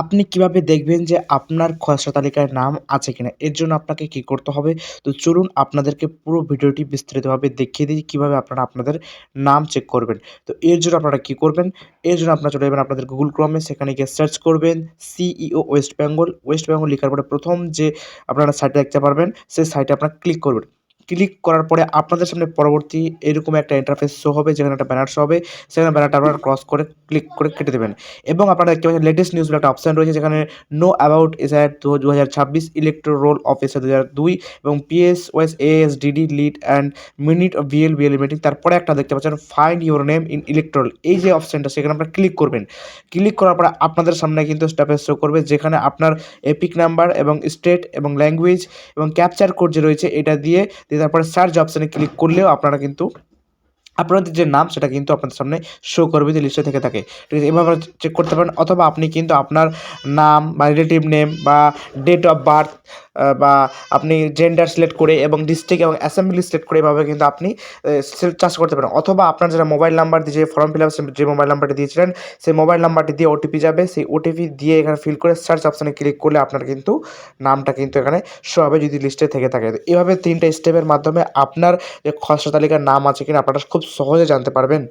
আপনি কীভাবে দেখবেন যে আপনার খসড়া তালিকায় নাম আছে কিনা? এর জন্য আপনাকে কি করতে হবে? তো চলুন আপনাদেরকে পুরো ভিডিওটি বিস্তারিতভাবে দেখিয়ে দিই, কীভাবে আপনারা আপনাদের নাম চেক করবেন। তো এর জন্য আপনারা কি করবেন? এর জন্য আপনারা চলে যাবেন আপনাদের গুগল ক্রমে সেখানে গিয়ে সার্চ করবেন CEO West Bengal. West Bengal লিখার পরে প্রথম যে আপনারা সাইটটা দেখতে পারবেন, সেই সাইটে আপনারা ক্লিক করবেন। ক্লিক করার পরে আপনাদের সামনে পরবর্তী এরকম একটা ইন্টারফেস শো হবে, যেখানে একটা ব্যানার শো হবে। সেখানে ব্যানারটা আপনারা ক্রস করে ক্লিক করে কেটে দেবেন এবং আপনারা দেখতে পাচ্ছেন লেটেস্ট নিউজ একটা অপশন রয়েছে, যেখানে নো অ্যাবাউট এসআইআর দু ২০২৬ ইলেকট্রো রোল অফ এসআর ২০০২ এবং AS DD lead and minute of BL BL meeting তারপরে একটা দেখতে পাচ্ছেন find your name in electoral এই যে অপশানটা সেখানে আপনারা ক্লিক করবেন। ক্লিক করার পরে আপনাদের সামনে কিন্তু স্ট্যাটাস শো করবে, যেখানে আপনার এপিক নাম্বার এবং স্টেট এবং ল্যাঙ্গুয়েজ এবং ক্যাপচার কোড যে রয়েছে, এটা দিয়ে তারপরে সার্চ অপশানে ক্লিক করলেও আপনারা কিন্তু আপনাদের যে নাম, সেটা কিন্তু আপনাদের সামনে শো করবে যে লিস্টে থেকে থাকে। ঠিক আছে? এভাবে চেক করতে পারেন, অথবা আপনি কিন্তু আপনার নাম বা রিলেটিভ নেম বা ডেট অফ বার্থ বা আপনি জেন্ডার সিলেক্ট করে এবং ডিস্ট্রিক্ট এবং অ্যাসেম্বলি সিলেক্ট করে এভাবে কিন্তু আপনি চাষ করতে পারেন। অথবা আপনার যারা মোবাইল নাম্বার দিয়ে যে ফর্ম ফিল আপ যে মোবাইল নাম্বারটি দিয়েছিলেন, সেই মোবাইল নাম্বারটি দিয়ে ওটিপি যাবে। সেই ওটিপি দিয়ে এখানে ফিল করে সার্চ অপশানে ক্লিক করলে আপনার কিন্তু নামটা কিন্তু এখানে শো হবে যদি লিস্টে থেকে থাকে। এভাবে তিনটা স্টেপের মাধ্যমে আপনার যে খসড়া তালিকার নাম আছে কিনা আপনারা খুব সহজে জানতে পারবেন।